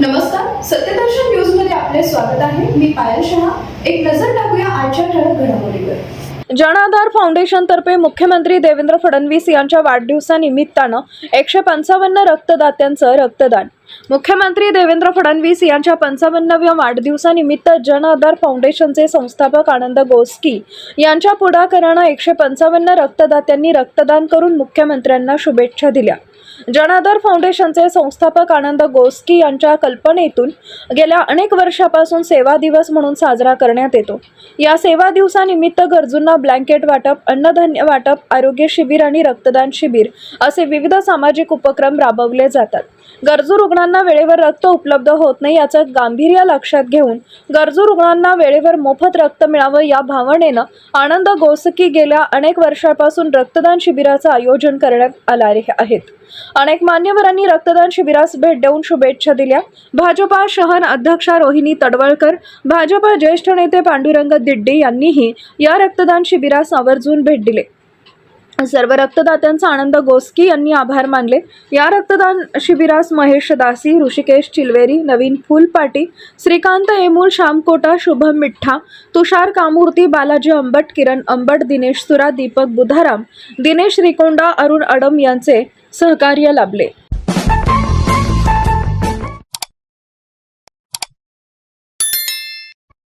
नमस्कार सत्यदर्शन न्यूजमध्ये आपले स्वागत आहे. मी पायल शहा. एक नजर टाकूया आजच्या ठळक घडामोडीवर जन आधार फाउंडेशन तर्फे मुख्यमंत्री देवेंद्र फडणवीस यांच्या वाढदिवसानिमित्तानं एकशे पंचावन्न रक्तदात्यांचं रक्तदान. मुख्यमंत्री देवेंद्र फडणवीस यांच्या पंचावन्नव्या वाढदिवसानिमित्त जन आधार फाउंडेशनचे संस्थापक आनंद गोस्की यांच्या पुढाकारानं एकशे पंचावन्न रक्तदात्यांनी रक्तदान करून मुख्यमंत्र्यांना शुभेच्छा दिल्या. जनाधार फाउंडेशनचे संस्थापक आनंद गोस्की यांच्या कल्पनेतून गेल्या अनेक वर्षापासून सेवा दिवस म्हणून साजरा करण्यात येतो. या सेवा दिवसानिमित्त गरजूंना ब्लँकेट वाटप अन्नधान्य वाटप आरोग्य शिबिर आणि रक्तदान शिबिर असे विविध सामाजिक उपक्रम राबवले जातात. गरजू रुग्ण रुग्णांना वेळेवर रक्त उपलब्ध होत नाही याचं गांभीर्य लक्षात घेऊन गरजू रुग्णांना वेळेवर मोफत रक्त मिळावं या भावनेनं आनंद गोसकी गेल्या अनेक वर्षापासून रक्तदान शिबिराचं आयोजन करण्यात आले आहेत. अनेक मान्यवरांनी रक्तदान शिबिरास भेट देऊन शुभेच्छा दिल्या. भाजपा शहर अध्यक्षा रोहिणी तडवळकर भाजपा ज्येष्ठ नेते पांडुरंग दिड्डे यांनीही या रक्तदान शिबिरास आवर्जून भेट दिले. सर्व रक्तदात्यांचा आनंद गोस्की यांनी आभार मानले. या रक्तदान शिबिरास महेश दासी ऋषिकेश चिलवेरी नवीन फुलपाटी श्रीकांत एमूल श्यामकोटा शुभम मिठ्ठा तुषार कामूर्ती बालाजी अंबट किरण अंबट दिनेश सुरा दीपक बुधाराम दिनेश रिकोंडा अरुण अडम यांचे सहकार्य लाभले.